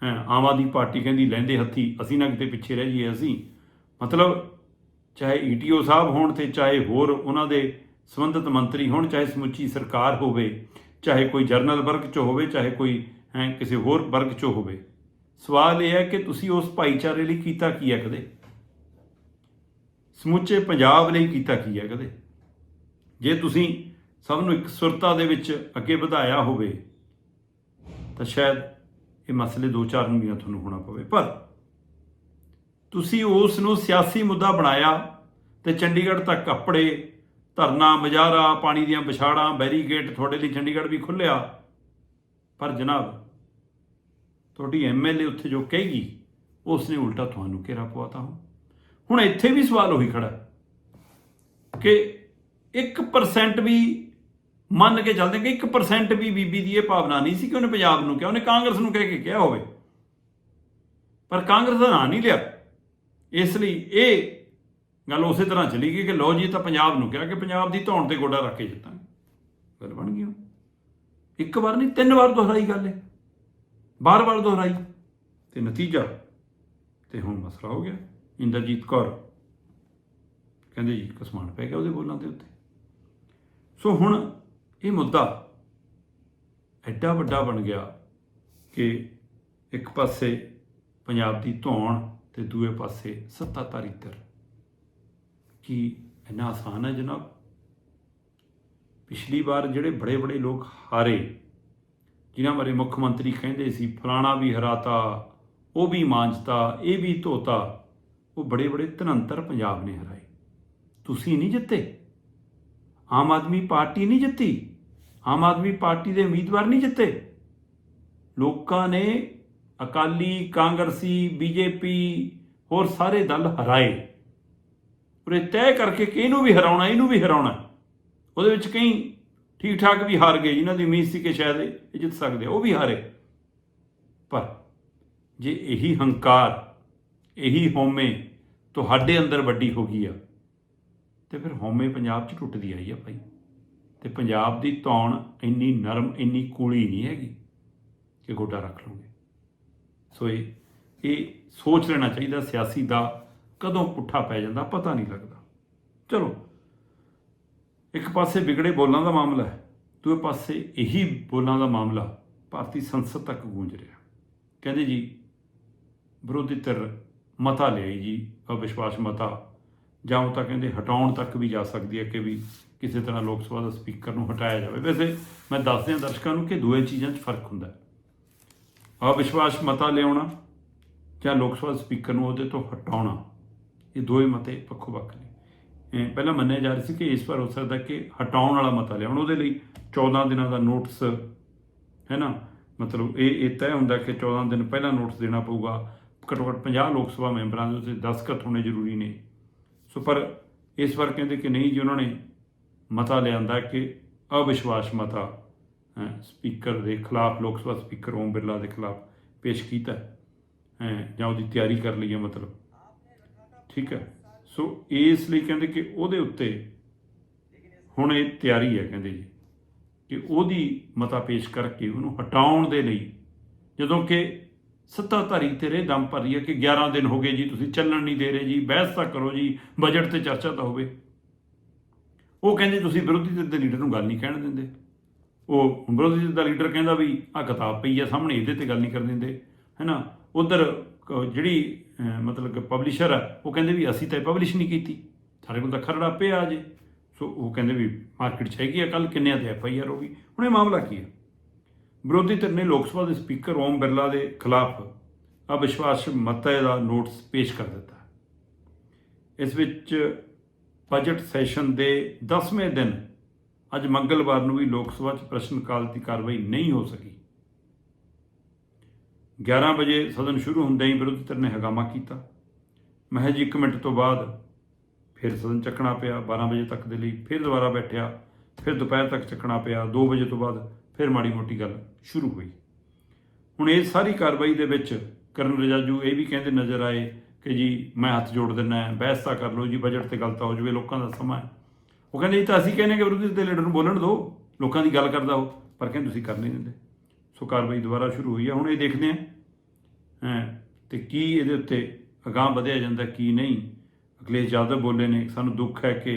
ਹੈਂ, ਆਮ ਆਦਮੀ ਪਾਰਟੀ ਕਹਿੰਦੀ ਲੈਂਦੇ ਹੱਥੀ, ਅਸੀਂ ਨਾ ਕਿਤੇ ਪਿੱਛੇ ਰਹਿ ਜਾਈਏ ਅਸੀਂ। ਮਤਲਬ ਚਾਹੇ ਈਟੀਓ ਸਾਹਿਬ ਹੋਣ ਤੇ ਚਾਹੇ ਹੋਰ ਉਹਨਾਂ ਦੇ ਸੰਬੰਧਿਤ ਮੰਤਰੀ ਹੋਣ, ਚਾਹੇ ਸਮੁੱਚੀ ਸਰਕਾਰ ਹੋਵੇ, ਚਾਹੇ ਕੋਈ ਜਰਨਲ ਵਰਗ ਚ ਹੋਵੇ, ਚਾਹੇ ਕੋਈ, ਹੈ, ਕਿਸੇ ਹੋਰ ਵਰਗ ਚ ਹੋਵੇ। ਸਵਾਲ ਇਹ ਹੈ ਕਿ ਤੁਸੀਂ ਉਸ ਭਾਈਚਾਰੇ ਲਈ ਕੀਤਾ ਕੀ ਹੈ ਕਦੇ? ਸਮੁੱਚੇ ਪੰਜਾਬ ਲਈ ਕੀਤਾ ਕੀ ਹੈ ਕਦੇ? ਜੇ ਤੁਸੀਂ ਸਭ ਨੂੰ ਇੱਕ ਸੁਰਤਾ ਦੇ ਵਿੱਚ ਅੱਗੇ ਵਧਾਇਆ ਹੋਵੇ ਤਾਂ ਸ਼ਾਇਦ ਇਹ ਮਸਲੇ ਦੋ ਚਾਰ ਨੂੰ ਤੁਹਾਨੂੰ ਹੋਣਾ ਪਵੇ। ਪਰ ਤੁਸੀਂ ਉਸ ਨੂੰ ਸਿਆਸੀ ਮੁੱਦਾ ਬਣਾਇਆ ਤੇ ਚੰਡੀਗੜ੍ਹ ਤੱਕ ਕੱਪੜੇ ਧਰਨਾ, ਮਜਾਰਾ, ਪਾਣੀ ਦੀਆਂ ਵਿਛਾੜਾਂ ਬੈਰੀਗੇਟ ਤੁਹਾਡੇ ਲਈ ਚੰਡੀਗੜ੍ਹ ਵੀ ਖੁੱਲਿਆ ਪਰ ਜਨਾਬ, ਤੁਹਾਡੀ ਐਮਐਲਏ ਉੱਥੇ ਜੋ ਕਹੇਗੀ ਉਸ ਨੇ ਉਲਟਾ ਤੁਹਾਨੂੰ ਘੇਰਾ ਪਵਾਤਾ ਹੋ ਹੁਣ ਇੱਥੇ ਵੀ ਸਵਾਲ ਉਹੀ ਖੜਾ ਕਿ 1% ਵੀ ਮੰਨ ਕੇ ਚੱਲਦੇ ਕਿ 1% ਵੀ ਬੀਬੀ ਦੀ ਇਹ ਭਾਵਨਾ ਨਹੀਂ ਸੀ ਕਿ ਉਹਨੇ ਪੰਜਾਬ ਨੂੰ ਕਿਹਾ, ਉਹਨੇ ਕਾਂਗਰਸ ਨੂੰ ਕਹਿ ਕੇ ਕਿਹਾ ਹੋਵੇ। ਪਰ ਕਾਂਗਰਸ ਦਾ ਨਾਂ ਨਹੀਂ ਲਿਆ। ਇਸ ਲਈ ਇਹ ਗੱਲ ਉਸੇ ਤਰ੍ਹਾਂ ਚਲੀ ਗਈ ਕਿ ਲੋ ਜੀ ਤਾਂ ਪੰਜਾਬ ਨੂੰ ਕਿਹਾ ਕਿ ਪੰਜਾਬ ਦੀ ਧੌਣ ਤੇ ਗੋਡਾ ਰੱਖ ਕੇ ਜਿੱਤਾਂਗੇ। ਗੱਲ ਬਣ ਗਈ ਉਹ। ਇੱਕ ਵਾਰ ਨਹੀਂ, ਤਿੰਨ ਵਾਰ ਦੁਹਰਾਈ ਗੱਲ ਹੈ। ਬਾਰ-ਬਾਰ ਦੁਹਰਾਈ। ਤੇ ਨਤੀਜਾ, ਤੇ ਹੁਣ ਮਸਲਾ ਹੋ ਗਿਆ। ਇੰਦਰਜੀਤ ਕੌਰ। ਕਹਿੰਦੇ ਜੀ, ਕਸਮਾਨ ਪੈ ਗਿਆ ਉਹਦੇ ਬੋਲਾਂ ਦੇ ਉੱਤੇ। ਸੋ ਹੁਣ ਇਹ ਮੁੱਦਾ ਐਡਾ ਵੱਡਾ ਬਣ ਗਿਆ ਕਿ ਇੱਕ ਪਾਸੇ ਪੰਜਾਬ ਦੀ ਧੌਣ ਤੇ ਦੂਏ ਪਾਸੇ ਸੱਤਾਧਾਰੀ ਧਿਰ। ਕੀ ਇੰਨਾ ਆਸਾਨ ਹੈ ਜਨਾਬ? ਪਿਛਲੀ ਵਾਰ ਜਿਹੜੇ ਬੜੇ ਬੜੇ ਲੋਕ ਹਾਰੇ, ਜਿਨ੍ਹਾਂ ਬਾਰੇ ਮੁੱਖ ਮੰਤਰੀ ਕਹਿੰਦੇ ਸੀ, ਫਲਾਣਾ ਵੀ ਹਰਾਤਾ, ਉਹ ਵੀ ਮਾਂਜਤਾ, ਇਹ ਵੀ ਧੋਤਾ, ਉਹ ਬੜੇ ਬੜੇ ਧਨੰਤਰ ਪੰਜਾਬ ਨੇ ਹਰਾਏ। ਤੁਸੀਂ ਨਹੀਂ ਜਿੱਤੇ? ਆਮ ਆਦਮੀ ਪਾਰਟੀ ਨਹੀਂ ਜਿੱਤੀ, ਆਮ ਆਦਮੀ ਪਾਰਟੀ ਦੇ ਉਮੀਦਵਾਰ ਨਹੀਂ ਜਿੱਤੇ। ਲੋਕਾਂ ਨੇ ਅਕਾਲੀ, ਕਾਂਗਰਸੀ, ਬੀਜੇਪੀ ਹੋਰ ਸਾਰੇ ਦਲ ਹਰਾਏ। ਉਰੇ ਤੈਅ ਕਰਕੇ ਕਿ ਇਹਨੂੰ ਵੀ ਹਰਾਉਣਾ, ਇਹਨੂੰ ਵੀ ਹਰਾਉਣਾ। ਉਹਦੇ ਵਿੱਚ ਕਈ ਠੀਕ ਠਾਕ ਵੀ ਹਾਰ ਗਏ, ਜਿਨ੍ਹਾਂ ਦੀ ਉਮੀਦ ਸੀ ਕਿ ਸ਼ਾਇਦ ਇਹ ਜਿੱਤ ਸਕਦੇ, ਉਹ ਵੀ ਹਾਰੇ। ਪਰ ਜੇ ਇਹੀ ਹੰਕਾਰ, ਇਹੀ ਹਉਮੈ ਤੁਹਾਡੇ ਅੰਦਰ ਵੱਡੀ ਹੋ ਗਈ ਆ ਤੇ ਫਿਰ ਹਉਮੈ ਪੰਜਾਬ 'ਚ ਟੁੱਟਦੀ ਆਈ ਆ ਭਾਈ। ਤੇ ਪੰਜਾਬ ਦੀ ਧੌਣ ਇੰਨੀ ਨਰਮ, ਇੰਨੀ ਕੂਲੀ ਨਹੀਂ ਹੈਗੀ ਕਿ ਗੋਡਾ ਰੱਖ ਲਓਗੇ। ਸੋ ਇਹ ਇਹ ਸੋਚ ਲੈਣਾ ਚਾਹੀਦਾ ਸਿਆਸੀ ਦਾ, ਕਦੋਂ ਪੁੱਠਾ ਪੈ ਜਾਂਦਾ ਪਤਾ ਨਹੀਂ ਲੱਗਦਾ। ਚਲੋ, ਇੱਕ ਪਾਸੇ ਵਿਗੜੇ ਬੋਲਾਂ ਦਾ ਮਾਮਲਾ ਹੈ, ਦੂਏ ਪਾਸੇ ਇਹੀ ਬੋਲਾਂ ਦਾ ਮਾਮਲਾ ਭਾਰਤੀ ਸੰਸਦ ਤੱਕ ਗੂੰਜ ਰਿਹਾ। ਕਹਿੰਦੇ ਜੀ, ਵਿਰੋਧੀ ਧਿਰ ਮਤਾ ਲਿਆਈ ਜੀ, ਅਵਿਸ਼ਵਾਸ ਮਤਾ ਜਾਂ ਉਹ ਤਾਂ ਕਹਿੰਦੇ ਹਟਾਉਣ ਤੱਕ ਵੀ ਜਾ ਸਕਦੀ ਹੈ ਕਿ ਵੀ ਕਿਸੇ ਤਰ੍ਹਾਂ ਲੋਕ ਸਭਾ ਦਾ ਸਪੀਕਰ ਨੂੰ ਹਟਾਇਆ ਜਾਵੇ। ਵੈਸੇ ਮੈਂ ਦੱਸ ਦਿਆਂ ਦਰਸ਼ਕਾਂ ਨੂੰ ਕਿ ਦੋਏ ਚੀਜ਼ਾਂ 'ਚ ਫ਼ਰਕ ਹੁੰਦਾ ਹੈ। ਅਵਿਸ਼ਵਾਸ ਮਤਾ ਲਿਆਉਣਾ ਜਾਂ ਲੋਕ ਸਭਾ ਸਪੀਕਰ ਨੂੰ ਉਹਦੇ ਤੋਂ ਹਟਾਉਣਾ, ਇਹ ਦੋਏ ਮਤੇ ਵੱਖੋ ਵੱਖ ਨੇ ਪਹਿਲਾਂ ਮੰਨਿਆ ਜਾ ਰਿਹਾ ਸੀ ਕਿ ਇਸ ਵਾਰ ਹੋ ਸਕਦਾ ਕਿ ਹਟਾਉਣ ਵਾਲਾ ਮਤਾ ਲਿਆਉਣ। ਉਹਦੇ ਲਈ 14 ਦਿਨਾਂ ਦਾ ਨੋਟਿਸ, ਹੈ ਨਾ? ਮਤਲਬ ਇਹ ਇਹ ਤੈਅ ਹੁੰਦਾ ਕਿ 14 ਦਿਨ ਪਹਿਲਾਂ ਨੋਟਿਸ ਦੇਣਾ ਪਊਗਾ। ਘੱਟੋ ਘੱਟ 50 ਲੋਕ ਸਭਾ ਮੈਂਬਰਾਂ ਦੇ ਉੱਤੇ ਦਸਤਖਤ ਹੋਣੇ ਜ਼ਰੂਰੀ ਨੇ। ਸੋ ਪਰ ਇਸ ਵਾਰ ਕਹਿੰਦੇ ਕਿ ਨਹੀਂ ਜੀ ਉਹਨਾਂ ਨੇ ਮਤਾ ਲਿਆਂਦਾ ਕਿ ਅਵਿਸ਼ਵਾਸ ਮਤਾ ਅਹ, ਸਪੀਕਰ ਦੇ ਖਿਲਾਫ ਲੋਕ ਸਭਾ ਸਪੀਕਰ ਓਮ ਬਿਰਲਾ ਦੇ ਖਿਲਾਫ ਪੇਸ਼ ਕੀਤਾ ਹੈ ਜਾਂ ਉਹਦੀ ਤਿਆਰੀ ਕਰ ਲਈ ਹੈ ਮਤਲਬ। ਠੀਕ ਹੈ? ਸੋ ਇਸ ਲਈ ਕਹਿੰਦੇ ਕਿ ਉਹਦੇ ਉੱਤੇ ਹੁਣ ਇਹ ਤਿਆਰੀ ਹੈ ਕਹਿੰਦੇ ਜੀ ਕਿ ਉਹਦੀ ਮਤਾ ਪੇਸ਼ ਕਰਕੇ ਉਹਨੂੰ ਹਟਾਉਣ ਦੇ ਲਈ ਜਦੋਂ ਕਿ ਸੱਤਾਧਾਰੀ ਤੇਰੇ ਦਮ ਭਰ ਰਹੀ ਹੈ ਕਿ 11 ਦਿਨ ਹੋ ਗਏ ਜੀ, ਤੁਸੀਂ ਚੱਲਣ ਨਹੀਂ ਦੇ ਰਹੇ ਜੀ, ਬਹਿਸ ਤਾਂ ਕਰੋ ਜੀ ਬਜਟ ਤੇ ਚਰਚਾ ਤਾਂ ਹੋਵੇ। ਉਹ ਕਹਿੰਦੇ ਤੁਸੀਂ ਵਿਰੋਧੀ ਧਿਰ ਦੇ ਲੀਡਰ ਨੂੰ ਗੱਲ ਨਹੀਂ ਕਹਿਣ ਦਿੰਦੇ। ਉਹ ਵਿਰੋਧੀ ਧਿਰ ਦਾ ਲੀਡਰ ਕਹਿੰਦਾ ਵੀ ਆ ਕਿਤਾਬ ਪਈ ਆ, ਸਾਹਮਣੇ ਇਹਦੇ ਤੇ ਗੱਲ ਨਹੀਂ ਕਰਨ ਦਿੰਦੇ, ਹੈਨਾ? ਉਧਰ ਜਿਹੜੀ ਮਤਲਬ ਕਿ ਪਬਲਿਸ਼ਰ ਆ, ਉਹ ਕਹਿੰਦੇ ਵੀ ਅਸੀਂ ਤਾਂ ਪਬਲਿਸ਼ ਨਹੀਂ ਕੀਤੀ। ਸਾਡੇ ਕੋਲ ਤਾਂ ਖਰੜਾ ਪਿਆ ਜੇ। ਸੋ ਉਹ ਕਹਿੰਦੇ ਵੀ ਮਾਰਕੀਟ 'ਚ ਹੈਗੀ ਆ ਕੱਲ ਕਿੰਨਿਆਂ ਤੇ ਐਫ ਆਈ ਆਰ ਹੋ ਗਈ। ਹੁਣ ਇਹ ਮਾਮਲਾ ਕੀ ਹੈ ਵਿਰੋਧੀ ਧਿਰ ਨੇ ਲੋਕ ਸਭਾ ਦੇ ਸਪੀਕਰ ਓਮ ਬਿਰਲਾ ਦੇ ਖਿਲਾਫ ਅਵਿਸ਼ਵਾਸ ਮਤੇ ਦਾ ਨੋਟਿਸ ਪੇਸ਼ ਕਰ ਦਿੱਤਾ। ਇਸ ਵਿੱਚ ਬਜਟ ਸੈਸ਼ਨ ਦੇ 10ਵੇਂ ਦਿਨ, ਅੱਜ ਮੰਗਲਵਾਰ ਨੂੰ ਵੀ ਲੋਕ ਸਭਾ 'ਚ ਪ੍ਰਸ਼ਨ ਕਾਲ ਦੀ ਕਾਰਵਾਈ ਨਹੀਂ ਹੋ ਸਕੀ। 11 ਵਜੇ ਸਦਨ ਸ਼ੁਰੂ ਹੁੰਦਿਆਂ ਹੀ ਵਿਰੋਧੀ ਧਿਰ ਨੇ ਹਗਾਮਾ ਕੀਤਾ। ਮਹਿਜ 1 ਮਿੰਟ ਤੋਂ ਬਾਅਦ ਫਿਰ ਸਦਨ ਚੱਕਣਾ ਪਿਆ 12 ਵਜੇ ਤੱਕ ਦੇ ਲਈ ਫਿਰ ਦੁਬਾਰਾ ਬੈਠਿਆ, ਫਿਰ ਦੁਪਹਿਰ ਤੱਕ ਚੱਕਣਾ ਪਿਆ 2 ਵਜੇ ਤੋਂ ਬਾਅਦ ਫਿਰ ਮਾੜੀ ਮੋਟੀ ਗੱਲ ਸ਼ੁਰੂ ਹੋਈ। ਹੁਣ ਇਹ ਸਾਰੀ ਕਾਰਵਾਈ ਦੇ ਵਿੱਚ ਕਰਨ ਰਜਾਜੂ ਇਹ ਵੀ ਕਹਿੰਦੇ ਨਜ਼ਰ ਆਏ ਕਿ ਜੀ ਮੈਂ ਹੱਥ ਜੋੜ ਦਿੰਦਾ ਬਹਿਸ ਤਾਂ ਕਰ ਲਓ ਜੀ ਬਜਟ ਤੇ ਗੱਲ ਤਾਂ ਹੋ ਜਾਵੇ ਲੋਕਾਂ ਦਾ ਸਮਾਂ ਹੈ। ਉਹ ਕਹਿੰਦੇ ਇਹ ਤਾਂ ਅਸੀਂ ਕਹਿੰਦੇ ਕਿ ਵਿਰੋਧੀ ਦੇ ਲੀਡਰ ਨੂੰ ਬੋਲਣ ਦਿਓ ਲੋਕਾਂ ਦੀ ਗੱਲ ਕਰਦਾ ਹੋ ਪਰ ਕਹਿੰਦੇ ਤੁਸੀਂ ਕਰ ਨਹੀਂ ਦਿੰਦੇ। ਸੋ ਕਾਰਵਾਈ ਦੁਬਾਰਾ ਸ਼ੁਰੂ ਹੋਈ ਹੈ ਹੁਣ ਇਹ ਦੇਖਦੇ ਹਾਂ। ਹੈਂ, ਤੇ ਕੀ ਇਹਦੇ ਉੱਤੇ ਅਗਾਂਹ ਵਧਿਆ ਜਾਂਦਾ ਕੀ ਨਹੀਂ। ਅਖਿਲੇਸ਼ ਯਾਦਵ ਬੋਲੇ ਨੇ ਸਾਨੂੰ ਦੁੱਖ ਹੈ ਕਿ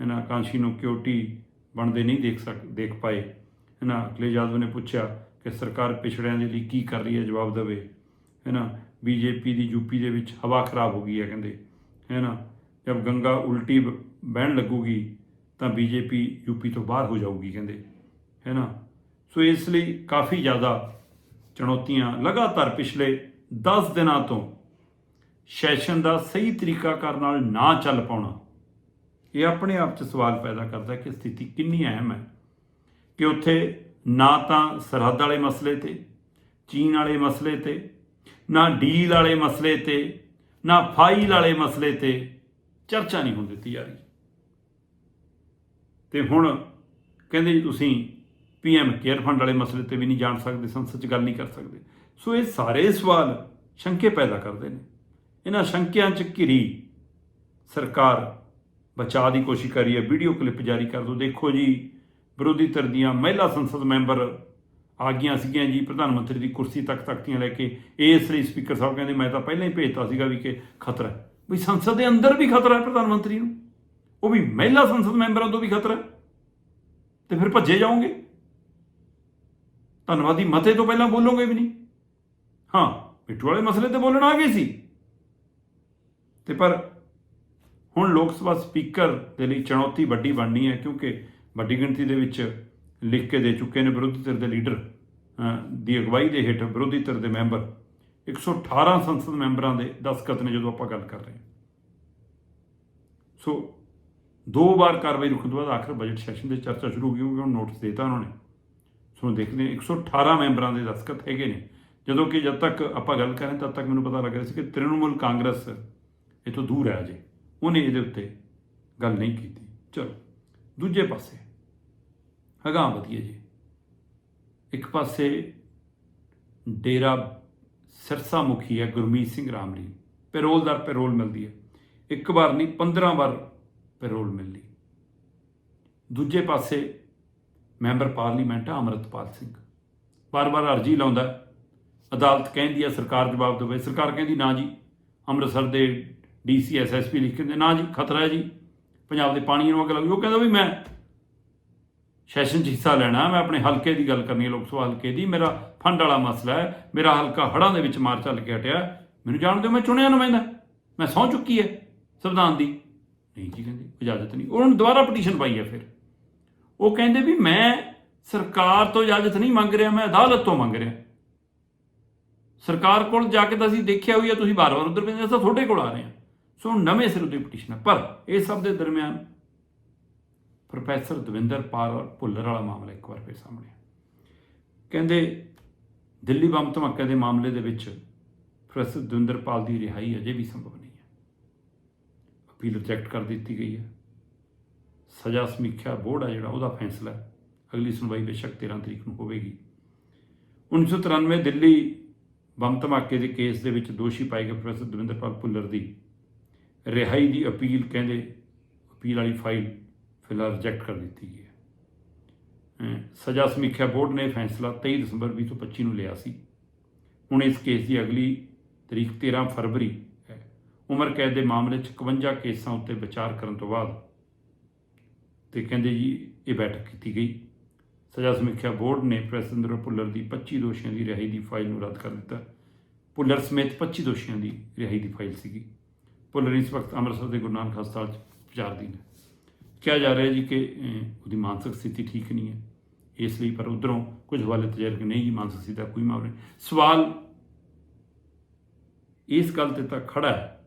ਇਹਨਾਂ ਕਾਂਸ਼ੀ ਨੂੰ ਕਿਉਟੀ ਬਣਦੇ ਨਹੀਂ ਦੇਖ ਸਕ ਦੇਖ ਪਾਏ। ਹੈ ਨਾ? ਅਖਿਲੇਸ਼ ਯਾਦਵ ਨੇ ਪੁੱਛਿਆ ਕਿ ਸਰਕਾਰ ਪਿਛੜਿਆਂ ਦੇ ਲਈ ਕੀ ਕਰ ਰਹੀ ਹੈ? ਜਵਾਬ ਦੇਵੇ, ਹੈ ਨਾ? ਬੀਜੇਪੀ ਦੀ ਯੂਪੀ ਦੇ ਵਿੱਚ ਹਵਾ ਖਰਾਬ ਹੋ ਗਈ ਹੈ, ਕਹਿੰਦੇ, ਹੈ ਨਾ? ਜਦ ਗੰਗਾ ਉਲਟੀ ਬ- ਬਹਿਣ ਲੱਗੂਗੀ, ਤਾਂ ਬੀਜੇਪੀ ਯੂਪੀ ਤੋਂ ਬਾਹਰ ਹੋ ਜਾਊਗੀ, ਕਹਿੰਦੇ, ਹੈ ਨਾ? ਸੋ ਇਸ ਲਈ ਕਾਫੀ ਜ਼ਿਆਦਾ ਚੁਣੌਤੀਆਂ ਲਗਾਤਾਰ ਪਿਛਲੇ 10 ਦਿਨਾਂ ਤੋਂ ਸੈਸ਼ਨ ਦਾ ਸਹੀ ਤਰੀਕਾਕਾਰ ਨਾਲ ਨਾ ਚੱਲ ਪਾਉਣਾ, ਇਹ ਆਪਣੇ ਆਪ 'ਚ ਸਵਾਲ ਪੈਦਾ ਕਰਦਾ ਕਿ ਸਥਿਤੀ ਕਿੰਨੀ ਅਹਿਮ ਹੈ। ਕਿ ਉੱਥੇ ਨਾ ਤਾਂ ਸਰਹੱਦ ਵਾਲੇ ਮਸਲੇ ਤੇ, ਚੀਨ ਵਾਲੇ ਮਸਲੇ ਤੇ, ਨਾ ਡੀਲ ਵਾਲੇ ਮਸਲੇ ਤੇ, ਨਾ ਫਾਈਲ ਵਾਲੇ ਮਸਲੇ ਤੇ ਚਰਚਾ ਨਹੀਂ ਹੋਣ ਦਿੱਤੀ ਜਾ ਰਹੀ। ਤੇ ਹੁਣ ਕਹਿੰਦੇ ਜੀ ਤੁਸੀਂ ਪੀਐਮ ਕੇਅਰ ਫੰਡ ਵਾਲੇ ਮਸਲੇ ਤੇ ਵੀ ਨਹੀਂ ਜਾਣ ਸਕਦੇ, ਸੰਸਦ 'ਚ ਗੱਲ ਨਹੀਂ ਕਰ ਸਕਦੇ। ਸੋ ਇਹ ਸਾਰੇ ਸਵਾਲ ਸ਼ੰਕੇ ਪੈਦਾ ਕਰਦੇ ਨੇ। ਇਹਨਾਂ ਸ਼ੰਕਿਆਂ 'ਚ ਘਿਰੀ ਸਰਕਾਰ ਬਚਾਅ ਦੀ ਕੋਸ਼ਿਸ਼ ਕਰ ਰਹੀ ਹੈ। ਵੀਡੀਓ ਕਲਿੱਪ ਜਾਰੀ ਕਰ ਦੋ ਦੇਖੋ ਜੀ ਵਿਰੋਧੀ ਧਿਰ ਦੀਆਂ ਮਹਿਲਾ ਸੰਸਦ ਮੈਂਬਰ ਆ ਗਈਆਂ ਸੀਗੀਆਂ ਜੀ, ਪ੍ਰਧਾਨ ਮੰਤਰੀ ਦੀ ਕੁਰਸੀ ਤੱਕ ਤੱਕਤੀਆਂ ਲੈ ਕੇ। ਇਸ ਲਈ ਸਪੀਕਰ ਸਾਹਿਬ ਕਹਿੰਦੇ, ਮੈਂ ਤਾਂ ਪਹਿਲਾਂ ਹੀ ਭੇਜਤਾ ਸੀਗਾ ਵੀ ਕਿ ਖਤਰਾ ਹੈ। ਵੀ ਸੰਸਦ ਦੇ ਅੰਦਰ ਵੀ ਖਤਰਾ ਹੈ ਪ੍ਰਧਾਨ ਮੰਤਰੀ ਨੂੰ? ਉਹ ਵੀ ਮਹਿਲਾ ਸੰਸਦ ਮੈਂਬਰਾਂ ਤੋਂ ਵੀ ਖਤਰਾ ਹੈ। ਤੇ ਫਿਰ ਭੱਜੇ ਜਾਓਗੇ? ਧੰਨਵਾਦੀ ਮਤੇ ਤੋਂ ਪਹਿਲਾਂ ਬੋਲੋਗੇ ਵੀ ਨਹੀਂ? ਹਾਂ ਪਿੱਟੂ ਵਾਲੇ ਮਸਲੇ ਤੇ ਬੋਲਣ ਆ ਗਏ ਸੀ। ਤੇ ਪਰ ਹੁਣ ਲੋਕ ਸਭਾ ਸਪੀਕਰ ਦੇ ਲਈ ਚੁਣੌਤੀ ਵੱਡੀ ਬਣਨੀ ਹੈ, ਕਿਉਂਕਿ ਵੱਡੀ ਗਿਣਤੀ ਦੇ ਵਿੱਚ ਲਿਖ ਕੇ ਦੇ ਚੁੱਕੇ ਨੇ ਵਿਰੋਧੀ ਧਿਰ ਦੇ ਲੀਡਰ ਦੀ ਅਗਵਾਈ ਦੇ ਹੇਠ ਵਿਰੋਧੀ ਧਿਰ ਦੇ ਮੈਂਬਰ। 118 ਸੰਸਦ ਮੈਂਬਰਾਂ ਦੇ ਦਸਤਖਤ ਨੇ ਜਦੋਂ ਆਪਾਂ ਗੱਲ ਕਰ ਰਹੇ ਹਾਂ। ਸੋ, ਦੋ ਵਾਰ ਕਾਰਵਾਈ ਰੁਕਣ ਤੋਂ ਬਾਅਦ ਆਖਰ ਬਜਟ ਸੈਸ਼ਨ ਦੇ ਚਰਚਾ ਸ਼ੁਰੂ ਹੋ ਗਈ, ਕਿਉਂਕਿ ਹੁਣ ਨੋਟਿਸ ਦੇਤਾ ਉਹਨਾਂ ਨੇ। ਸੋ ਦੇਖਦੇ ਹਾਂ 118 ਮੈਂਬਰਾਂ ਦੇ ਦਸਤਖਤ ਹੈਗੇ ਨੇ। ਜਦੋਂ ਕਿ ਜਦ ਤੱਕ ਆਪਾਂ ਗੱਲ ਕਰਾਂ ਤਦ ਤੱਕ ਮੈਨੂੰ ਪਤਾ ਲੱਗ ਰਿਹਾ ਸੀ ਕਿ ਤ੍ਰਿਣਮੂਲ ਕਾਂਗਰਸ ਇਥੋਂ ਦੂਰ ਹੈ ਅਜੇ। ਉਹਨੇ ਇਹਦੇ ਉੱਤੇ ਗੱਲ ਨਹੀਂ ਕੀਤੀ। ਚਲੋ, ਦੂਜੇ ਪਾਸੇ ਅਗਾਂਹ ਵਧੀਏ ਜੀ। ਇੱਕ ਪਾਸੇ ਡੇਰਾ ਸਿਰਸਾ ਮੁਖੀ ਹੈ ਗੁਰਮੀਤ ਸਿੰਘ ਰਾਮਰੀ। ਪੈਰੋਲਦਾਰ ਪੈਰੋਲ ਮਿਲਦੀ ਹੈ। ਇੱਕ ਵਾਰ ਨਹੀਂ 15 ਵਾਰ ਪੈਰੋਲ ਮਿਲਦੀ। ਦੂਜੇ ਪਾਸੇ ਮੈਂਬਰ ਪਾਰਲੀਮੈਂਟ ਹੈ ਅਮਰਤਪਾਲ ਸਿੰਘ। ਬਾਰ-ਬਾਰ ਅਰਜੀ ਲਾਉਂਦਾ ਅਦਾਲਤ ਕਹਿੰਦੀ ਹੈ ਸਰਕਾਰ ਜਵਾਬ ਦੇਵੇ। ਸਰਕਾਰ ਕਹਿੰਦੀ ਨਾ ਜੀ ਅੰਮ੍ਰਿਤਸਰ ਦੇ ਡੀਸੀ ਐਸਐਸਪੀ ਲਿਖ ਕੇ ਦਿੰਦੇ, ਨਾ ਜੀ ਖਤਰਾ ਹੈ ਜੀ। ਪੰਜਾਬ ਦੇ ਪਾਣੀ ਨੂੰ ਅੱਗ ਲੱਗੀ ਉਹ ਕਹਿੰਦਾ ਵੀ ਮੈਂ ਸੈਸ਼ਨ 'ਚ ਹਿੱਸਾ ਲੈਣਾ ਮੈਂ ਆਪਣੇ ਹਲਕੇ ਦੀ ਗੱਲ ਕਰਨੀ ਹੈ, ਲੋਕ ਸਭਾ ਹਲਕੇ ਦੀ। ਮੇਰਾ ਫੰਡ ਵਾਲਾ ਮਸਲਾ ਹੈ। ਮੇਰਾ ਹਲਕਾ ਹੜਾਂ ਦੇ ਵਿੱਚ ਮਾਰ ਚੱਲ ਕੇ ਹਟਿਆ ਮੈਨੂੰ ਜਾਣ ਦਿਓ, ਮੈਂ ਚੁਣਿਆ ਨੁਮਾਇੰਦਾ। ਮੈਂ ਸਹੁੰ ਚੁੱਕੀ ਹੈ ਸੰਵਿਧਾਨ ਦੀ। ਨਹੀਂ ਜੀ ਕਹਿੰਦੇ, ਇਜਾਜ਼ਤ ਨਹੀਂ। ਉਹਨਾਂ ਨੇ ਦੁਬਾਰਾ ਪਟੀਸ਼ਨ ਪਾਈ ਹੈ ਫਿਰ। ਉਹ ਕਹਿੰਦੇ ਵੀ ਮੈਂ ਸਰਕਾਰ ਤੋਂ ਇਜਾਜ਼ਤ ਨਹੀਂ ਮੰਗ ਰਿਹਾ, ਮੈਂ ਅਦਾਲਤ ਤੋਂ ਮੰਗ ਰਿਹਾ। ਸਰਕਾਰ ਕੋਲ ਜਾ ਕੇ ਤਾਂ ਅਸੀਂ ਦੇਖਿਆ ਹੋਈ ਹੈ, ਤੁਸੀਂ ਬਾਰ-ਬਾਰ ਉਧਰ ਕਹਿੰਦੇ ਅਸੀਂ ਤੁਹਾਡੇ ਕੋਲ ਆ ਰਹੇ ਹਾਂ। ਸੋ ਨਵੇਂ ਸਿਰ ਦੀ ਪਟੀਸ਼ਨ ਪਰ ਇਹ ਸਭ ਦੇ ਦਰਮਿਆਨ ਪ੍ਰੋਫੈਸਰ ਦਵਿੰਦਰ ਪਾਲ ਭੁੱਲਰ ਵਾਲਾ ਮਾਮਲਾ ਇੱਕ ਵਾਰ ਫਿਰ ਸਾਹਮਣੇ ਆਇਆ। ਕਹਿੰਦੇ, ਦਿੱਲੀ ਬੰਬ ਧਮਾਕੇ ਦੇ ਮਾਮਲੇ ਦੇ ਵਿੱਚ ਪ੍ਰੋਫੈਸਰ ਦਵਿੰਦਰ ਪਾਲ ਦੀ ਰਿਹਾਈ ਅਜੇ ਵੀ ਸੰਭਵ ਨਹੀਂ ਹੈ। ਅਪੀਲ ਰਿਜੈਕਟ ਕਰ ਦਿੱਤੀ ਗਈ ਹੈ। ਸਜ਼ਾ ਸਮੀਖਿਆ ਬੋਰਡ ਹੈ ਜਿਹੜਾ, ਉਹਦਾ ਫੈਸਲਾ ਹੈ। ਅਗਲੀ ਸੁਣਵਾਈ ਬੇਸ਼ੱਕ 13 ਤਰੀਕ ਨੂੰ ਹੋਵੇਗੀ। 1993 ਦਿੱਲੀ ਬੰਬ ਧਮਾਕੇ ਦੇ ਕੇਸ ਦੇ ਵਿੱਚ ਦੋਸ਼ੀ ਪਾਏ ਗਏ ਪ੍ਰੋਫੈਸਰ ਦਵਿੰਦਰਪਾਲ ਭੁੱਲਰ ਦੀ ਰਿਹਾਈ ਦੀ ਅਪੀਲ, ਕਹਿੰਦੇ, ਅਪੀਲ ਵਾਲੀ ਫਾਈਲ ਫਿਲਹਾਲ ਰਿਜੈਕਟ ਕਰ ਦਿੱਤੀ ਗਈ ਹੈ, ਸਜ਼ਾ ਸਮੀਖਿਆ ਬੋਰਡ ਨੇ ਫੈਸਲਾ 23 ਦਸੰਬਰ 2025 ਨੂੰ ਲਿਆ ਸੀ। ਹੁਣ ਇਸ ਕੇਸ ਦੀ ਅਗਲੀ ਤਰੀਕ 13 ਫਰਵਰੀ ਹੈ। ਉਮਰ ਕੈਦ ਦੇ ਮਾਮਲੇ 'ਚ 51 ਕੇਸਾਂ ਉੱਤੇ ਵਿਚਾਰ ਕਰਨ ਤੋਂ ਬਾਅਦ ਤੇ ਕਹਿੰਦੇ ਜੀ ਇਹ ਬੈਠਕ ਕੀਤੀ ਗਈ। ਸਜ਼ਾ ਸਮੀਖਿਆ ਬੋਰਡ ਨੇ ਪ੍ਰੈਸਿਡੈਂਟ ਭੁੱਲਰ ਦੀ 25 ਦੋਸ਼ੀਆਂ ਦੀ ਰਿਹਾਈ ਦੀ ਫਾਈਲ ਨੂੰ ਰੱਦ ਕਰ ਦਿੱਤਾ। ਭੁੱਲਰ ਸਮੇਤ 25 ਦੋਸ਼ੀਆਂ ਦੀ ਰਿਹਾਈ ਦੀ ਫਾਈਲ ਸੀਗੀ। ਭੁੱਲਰ ਇਸ ਵਕਤ ਅੰਮ੍ਰਿਤਸਰ ਦੇ ਗੁਰੂ ਨਾਨਕ ਹਸਪਤਾਲ 'ਚ ਵਿਚਾਰਧੀਨ ਹੈ। ਕਿਹਾ ਜਾ ਰਿਹਾ ਜੀ ਕਿ ਉਹਦੀ ਮਾਨਸਿਕ ਸਥਿਤੀ ਠੀਕ ਨਹੀਂ ਹੈ। ਇਸ ਲਈ ਪਰ ਉਧਰੋਂ ਕੁਝ ਹਵਾਲੇ ਤੇ ਕਿ ਨਹੀਂ ਜੀ, ਮਾਨਸਿਕ ਸਥਿਤੀ ਦਾ ਕੋਈ ਮਾਮਲਾ ਨਹੀਂ। ਸਵਾਲ ਇਸ ਗੱਲ ਤੇ ਤਾਂ ਖੜਾ ਹੈ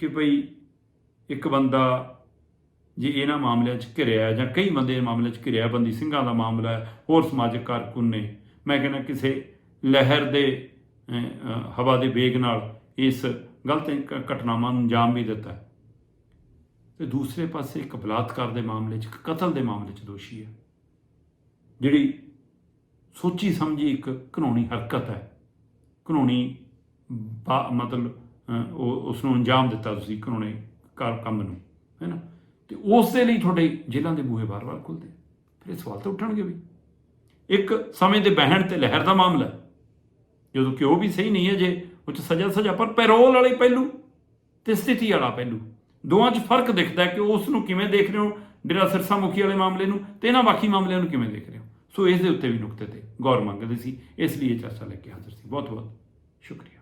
ਕਿ ਭਈ ਇੱਕ ਬੰਦਾ ਜੇ ਇਹਨਾਂ ਮਾਮਲਿਆਂ 'ਚ ਘਿਰਿਆ ਜਾਂ ਕਈ ਬੰਦੇ ਇਹ ਮਾਮਲੇ 'ਚ ਘਿਰਿਆ ਬੰਦੀ ਸਿੰਘਾਂ ਦਾ ਮਾਮਲਾ ਹੈ, ਹੋਰ ਸਮਾਜਿਕ ਕਾਰਕੁਨ ਨੇ, ਮੈਂ ਕਹਿੰਦਾ ਕਿਸੇ ਲਹਿਰ ਦੇ ਹਵਾ ਦੇ ਵੇਗ ਨਾਲ ਇਸ ਗਲਤ ਘਟਨਾਵਾਂ ਨੂੰ ਅੰਜਾਮ ਵੀ ਦਿੱਤਾ ਤੇ ਦੂਸਰੇ ਪਾਸੇ ਇੱਕ ਬਲਾਤਕਾਰ ਦੇ ਮਾਮਲੇ 'ਚ, ਇੱਕ ਕਤਲ ਦੇ ਮਾਮਲੇ 'ਚ ਦੋਸ਼ੀ ਹੈ। ਜਿਹੜੀ ਸੋਚੀ ਸਮਝੀ ਇੱਕ ਘਿਨੌਣੀ ਹਰਕਤ ਹੈ। ਘਿਨੌਣੀ ਬਾ- ਮਤਲਬ ਉਹ ਉਸ ਨੂੰ ਅੰਜਾਮ ਦਿੱਤਾ ਤੁਸੀਂ ਘਿਨੌਣੇ ਕਾਰ, ਕੰਮ ਨੂੰ, ਹੈ ਨਾ? ਤੇ ਉਸ ਦੇ ਲਈ ਤੁਹਾਡੇ ਜੇਲ੍ਹਾਂ ਦੇ ਬੂਹੇ ਵਾਰ-ਵਾਰ ਖੁੱਲਦੇ ਫਿਰ ਇਹ ਸਵਾਲ ਤਾਂ ਉੱਠਣਗੇ ਵੀ। ਇੱਕ ਸਮੇਂ ਦੇ ਬਹਿਣ ਤੇ ਲਹਿਰ ਦਾ ਮਾਮਲਾ ਜਦੋਂ ਕਿ ਉਹ ਵੀ ਸਹੀ ਨਹੀਂ ਹੈ ਜੇ, ਉਹ ਚ ਸਜ਼ਾ ਸਜ਼ਾ ਪਰ ਪੈਰੋਲ ਵਾਲੇ ਪਹਿਲੂ ਤੇ ਸਥਿਤੀ ਵਾਲਾ ਪਹਿਲੂ। ਦੋਵਾਂ 'ਚ ਫ਼ਰਕ ਦਿਖਦਾ ਕਿ ਉਸ ਨੂੰ ਕਿਵੇਂ ਦੇਖ ਰਹੇ ਹੋ ਡੇਰਾ ਸਿਰਸਾ ਮੁਖੀ ਵਾਲੇ ਮਾਮਲੇ ਨੂੰ ਤੇ ਇਹਨਾਂ ਬਾਕੀ ਮਾਮਲਿਆਂ ਨੂੰ ਕਿਵੇਂ ਦੇਖ ਰਹੇ ਹੋ। ਸੋ ਇਸ ਦੇ ਉੱਤੇ ਵੀ ਨੁਕਤੇ ਤੇ ਗੌਰ ਮੰਗਦੇ ਸੀ, ਇਸ ਲਈ ਇਹ ਚਰਚਾ ਲੈ ਕੇ ਹਾਜ਼ਰ ਸੀ। ਬਹੁਤ ਬਹੁਤ ਸ਼ੁਕਰੀਆ।